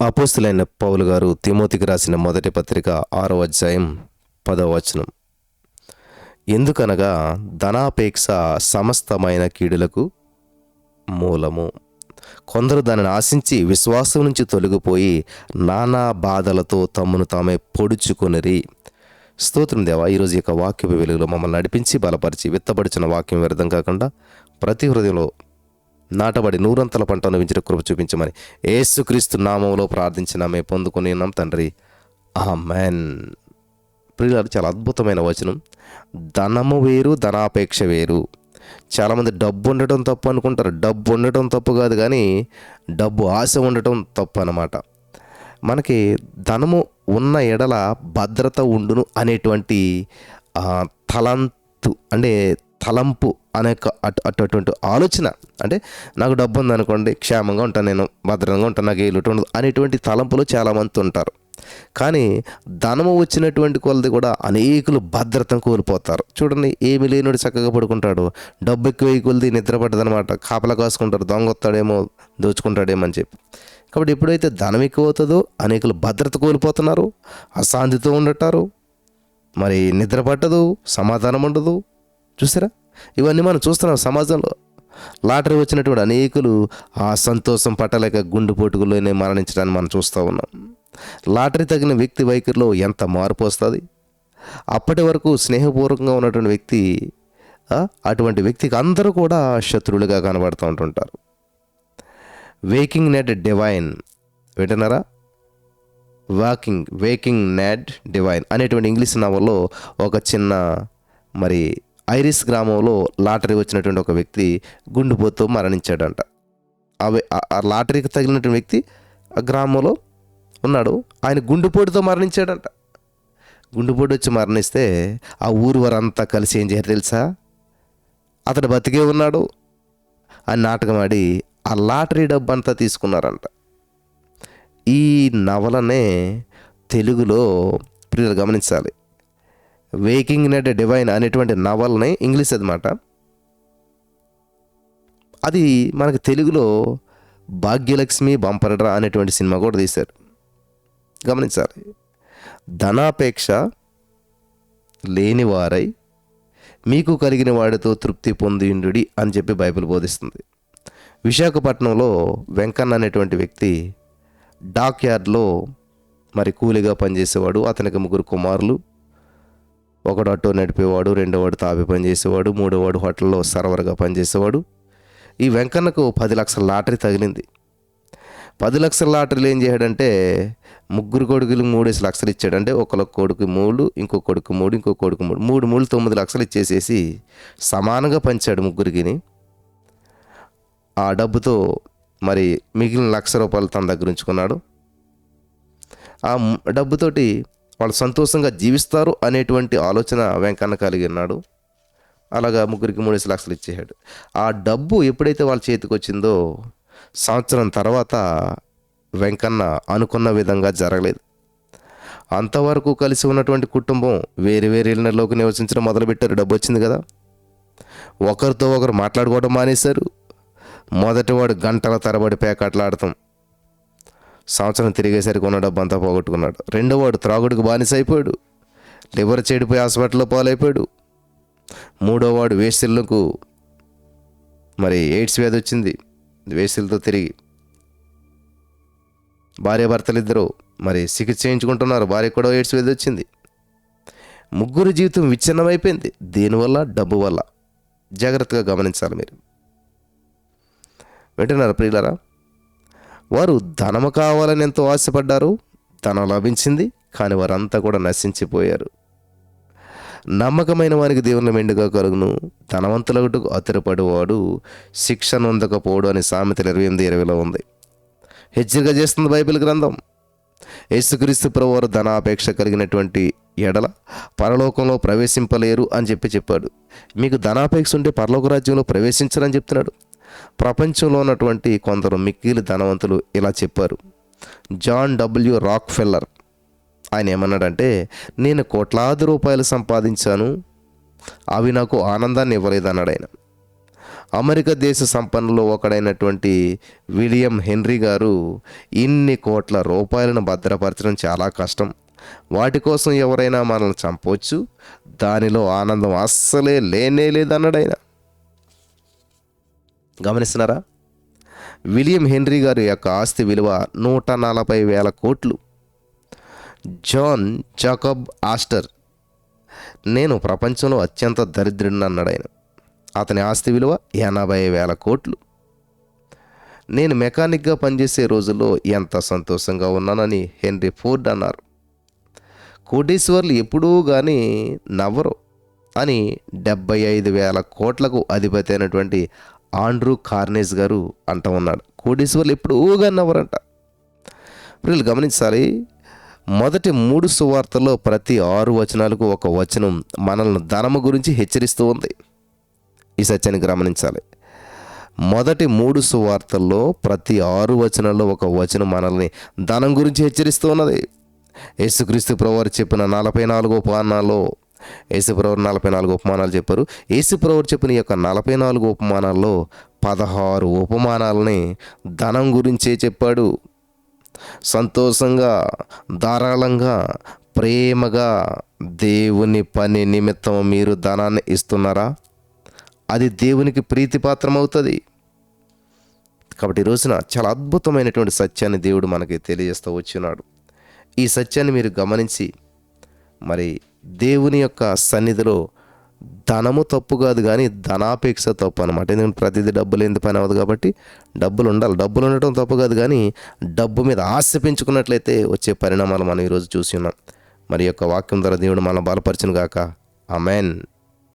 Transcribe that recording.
అపోస్తులైన పౌలు గారు తిమోతికి రాసిన మొదటి పత్రిక ఆరో అధ్యాయం పదవ వచనం. ఎందుకనగా ధనాపేక్ష సమస్తమైన కీడులకు మూలము. కొందరు దానిని ఆశించి విశ్వాసం నుంచి తొలగిపోయి నానా బాధలతో తమ్మును తామే పొడుచుకొనిరి. స్తోత్రం దేవా ఈరోజు యొక్క వాక్య వెలుగులో మమ్మల్ని నడిపించి బలపరిచి విత్తపడిచిన వాక్యం వ్యర్థం కాకుండా ప్రతి హృదయంలో నాటబడి నూరంతల పంట అనుభవించిన కృప చూపించమని ఏసుక్రీస్తు నామంలో ప్రార్థించిన మే పొందుకుని ఉన్నాం తండ్రి. ఆమెన్. ప్రియులారు చాలా అద్భుతమైన వచనం. ధనము వేరు ధనాపేక్ష వేరు. చాలామంది డబ్బు ఉండటం తప్పు అనుకుంటారు. డబ్బు ఉండటం తప్పు కాదు కానీ డబ్బు ఆశ ఉండటం తప్పు అన్నమాట. మనకి ధనము ఉన్న ఎడల భద్రత ఉండును అనేటువంటి తలంతు అంటే తలంపు అనే అటు అటు అటువంటి ఆలోచన. అంటే నాకు డబ్బు ఉందనుకోండి క్షేమంగా ఉంటాను నేను భద్రంగా ఉంటాను నాకు ఏ లోటు ఉండదు అనేటువంటి తలంపులు చాలామంది ఉంటారు. కానీ ధనము వచ్చినటువంటి కొలది కూడా అనేకులు భద్రతను కోల్పోతారు. చూడండి ఏమి లేనుడు చక్కగా పడుకుంటాడు. డబ్బు ఎక్కువ కొలిది నిద్ర పట్టదనమాట కాపలా కాసుకుంటారు దొంగొత్తాడేమో దోచుకుంటాడేమో అని చెప్పి. కాబట్టి ఎప్పుడైతే ధనం ఎక్కువ అవుతుందో అనేకులు భద్రత కోల్పోతున్నారు అశాంతితో ఉండటారు మరి నిద్ర పట్టదు సమాధానం ఉండదు చూసారా? ఇవన్నీ మనం చూస్తున్నాం సమాజంలో. లాటరీ వచ్చినటువంటి అనేకులు ఆ సంతోషం పట్టలేక గుండు పోటుకుల్లోనే మరణించడాన్ని మనం చూస్తూ ఉన్నాం. లాటరీ తగిన వ్యక్తి వైఖరిలో ఎంత మార్పు వస్తుంది? అప్పటి వరకు స్నేహపూర్వకంగా ఉన్నటువంటి వ్యక్తి అటువంటి వ్యక్తికి అందరూ కూడా శత్రువులుగా కనబడుతూ ఉంటుంటారు. వేకింగ్ నెట్ డివైన్ వింటున్నారా? వాకింగ్ వేకింగ్ నెట్ డివైన్ అనేటువంటి ఇంగ్లీష్ నవల్లో ఒక చిన్న మరి ఐరిస్ గ్రామంలో లాటరీ వచ్చినటువంటి ఒక వ్యక్తి గుండెపోతూ మరణించాడంట. అవి ఆ- లాటరీకి తగిలినటువంటి వ్యక్తి ఆ గ్రామంలో ఉన్నాడు. ఆయన గుండెపోటుతో మరణించాడంట. గుండెపోటు వచ్చి మరణిస్తే ఆ ఊరు వారంతా కలిసి ఏం చేయరు తెలుసా? అతడు బతికే ఉన్నాడు. అని నాటకం ఆడి ఆ లాటరీ డబ్బు అంతా తీసుకున్నారంట. ఈ నవలనే తెలుగులో ప్రియులు గమనించాలి. వేకింగ్ నెట్ డివైన్ అనేటువంటి నవల్ని ఇంగ్లీష్ అన్నమాట. అది మనకు తెలుగులో భాగ్యలక్ష్మి బంపరడ్రా అనేటువంటి సినిమా కూడా తీశారు. గమనించాలి. ధనాపేక్ష లేనివారై మీకు కలిగిన వాడితో తృప్తి పొందిండుడి అని చెప్పి బైబిల్ బోధిస్తుంది. విశాఖపట్నంలో వెంకన్న అనేటువంటి వ్యక్తి డాక్ యార్డ్లో మరి కూలిగా పనిచేసేవాడు. అతనికి ముగ్గురు కుమారులు. ఒకడు అటో నడిపేవాడు రెండోవాడు తాపి పనిచేసేవాడు మూడోవాడు హోటల్లో సర్వర్గా పనిచేసేవాడు. ఈ వెంకన్నకు పది లక్షల లాటరీ తగిలింది. పది లక్షల లాటరీలు ఏం చేయడంటే ముగ్గురు కొడుకులు మూడేసి లక్షలు ఇచ్చాడు. అంటే ఒకళ్ళ కొడుకు మూడు ఇంకో కొడుకు మూడు ఇంకో కొడుకు మూడు. మూడు మూడు తొమ్మిది లక్షలు ఇచ్చేసేసి సమానంగా పంచాడు ముగ్గురికి ఆ డబ్బుతో మరి మిగిలిన లక్ష రూపాయలు తన దగ్గర ఉంచుకున్నాడు. ఆ డబ్బుతోటి వాళ్ళు సంతోషంగా జీవిస్తారు అనేటువంటి ఆలోచన వెంకన్న కలిగి ఉన్నాడు. అలాగా ముగ్గురికి మూడేసి లక్షలు ఇచ్చేసాడు ఆ డబ్బు ఎప్పుడైతే వాళ్ళ చేతికి వచ్చిందో సంవత్సరం తర్వాత వెంకన్న అనుకున్న విధంగా జరగలేదు. అంతవరకు కలిసి ఉన్నటువంటి కుటుంబం వేరే వేరే ఇళ్ళలోకి నివసించడం మొదలుపెట్టారు. డబ్బు వచ్చింది కదా. ఒకరితో ఒకరు మాట్లాడుకోవడం మానేశారు. మొదటివాడు గంటల తరబడి పేకాట్లాడతాం సంవత్సరం తిరిగేసరికి ఉన్న డబ్బు అంతా పోగొట్టుకున్నాడు రెండోవాడు త్రాగుడికి బానిస అయిపోయాడు లివర్ చెడిపోయి హాస్పిటల్లో పాలైపోయాడు. మూడోవాడు వేసిళ్ళకు మరి ఎయిడ్స్ వ్యాధి వచ్చింది. వేసిల్తో తిరిగి భార్యాభర్తలిద్దరూ ఇద్దరు మరి చికిత్స చేయించుకుంటున్నారు. భార్య కూడా ఎయిడ్స్ వ్యాధి వచ్చింది. ముగ్గురు జీవితం విచ్ఛిన్నమైపోయింది. దీనివల్ల? డబ్బు వల్ల. జాగ్రత్తగా గమనించాలి మీరు. వింటున్నారా ప్రియులరా వారు ధనము కావాలని ఎంతో ఆశపడ్డారు ధనం లభించింది కానీ వారంతా కూడా నశించిపోయారు. నమ్మకమైన వారికి దేవుని మెండుగా కలుగును. ధనవంతులకు అతిరపడివాడు శిక్ష నొందకపోడు అని సామెతలు ఇరవై ఎనిమిది ఇరవైలో ఉంది. హెచ్చరిక చేస్తుంది బైబిల్ గ్రంథం. యేసుక్రీస్తు ప్రభువారు ధనాపేక్ష కలిగినటువంటి ఎడల పరలోకంలో ప్రవేశింపలేరు అని చెప్పి చెప్పాడు. మీకు ధనాపేక్ష ఉంటే పరలోక రాజ్యంలో ప్రవేశించరని చెప్తున్నాడు. ప్రపంచంలో ఉన్నటువంటి కొందరు మిక్కిలి ధనవంతులు ఇలా చెప్పారు. జాన్ డబ్ల్యూ రాక్ ఫెల్లర్ ఆయన ఏమన్నాడంటే నేను కోట్లాది రూపాయలు సంపాదించాను. అవి నాకు ఆనందాన్ని ఇవ్వలేదన్నాడు ఆయన. అమెరికా దేశ సంపన్నులో ఒకడైనటువంటి విలియం హెన్రీ గారు ఇన్ని కోట్ల రూపాయలను భద్రపరచడం చాలా కష్టం. వాటి కోసం ఎవరైనా మనల్ని చంపవచ్చు దానిలో ఆనందం అస్సలే లేనే లేదన్నాడు ఆయన. గమనిస్తున్నారా? విలియం హెన్రీ గారి యొక్క ఆస్తి విలువ నూట నలభై వేల కోట్లు. జాన్ జాకబ్ ఆస్టర్ నేను ప్రపంచంలో అత్యంత దరిద్రుడిని అన్నాడు ఆయన అతని ఆస్తి విలువ ఎనభై వేల కోట్లు. నేను మెకానిక్గా పనిచేసే రోజుల్లో ఎంత సంతోషంగా ఉన్నానని హెన్రీ ఫోర్డ్ అన్నారు. కోటీశ్వర్లు ఎప్పుడూ కానీ నవ్వరు అని డెబ్బై ఐదు వేల కోట్లకు అధిపతి అయినటువంటి ఆండ్రూ కార్నేజ్ గారు అంటూ ఉన్నాడు. కోటీశ్వర్లు ఎప్పుడూ కానీ నవ్వరంట. వీళ్ళు గమనించాలి మొదటి మూడు సువార్తల్లో ప్రతి ఆరు వచనాలకు ఒక వచనం మనల్ని ధనము గురించి హెచ్చరిస్తూ ఉంది. ఈ సత్యాన్ని గమనించాలి. మొదటి మూడు సువార్తల్లో ప్రతి ఆరు వచనాల్లో ఒక వచనం మనల్ని ధనం గురించి హెచ్చరిస్తూ ఉన్నది. యేసుక్రీస్తు ప్రవారు చెప్పిన నలభై నాలుగో పానాలో యేసుప్రవర్ నలభై నాలుగు ఉపమానాలు చెప్పారు. యేసుప్రవర్ చెప్పిన ఈ యొక్క నలభై నాలుగు ఉపమానాల్లో పదహారు ఉపమానాలని ధనం గురించే చెప్పాడు. సంతోషంగా ధారాళంగా ప్రేమగా దేవుని పని నిమిత్తం మీరు ధనాన్ని ఇస్తున్నారా? అది దేవునికి ప్రీతిపాత్రం అవుతుంది కాబట్టి ఈ రోజున చాలా అద్భుతమైనటువంటి సత్యాన్ని దేవుడు మనకి తెలియజేస్తూ వచ్చినాడు. ఈ సత్యాన్ని మీరు గమనించి మరి దేవుని యొక్క సన్నిధిలో ధనము తప్పు కాదు కానీ ధనాపేక్ష తప్పు అనమాట ఎందుకంటే ప్రతిదీ డబ్బులు ఎందుకు పని అవ్వదు కాబట్టి డబ్బులు ఉండాలి. డబ్బులు ఉండటం తప్పు కాదు కానీ డబ్బు మీద ఆశ పెంచుకున్నట్లయితే వచ్చే పరిణామాలు మనం ఈరోజు చూసి ఉన్నాం. మరి యొక్క వాక్యం ద్వారా దేవుడు మనం బలపరిచిన గాక. అమెన్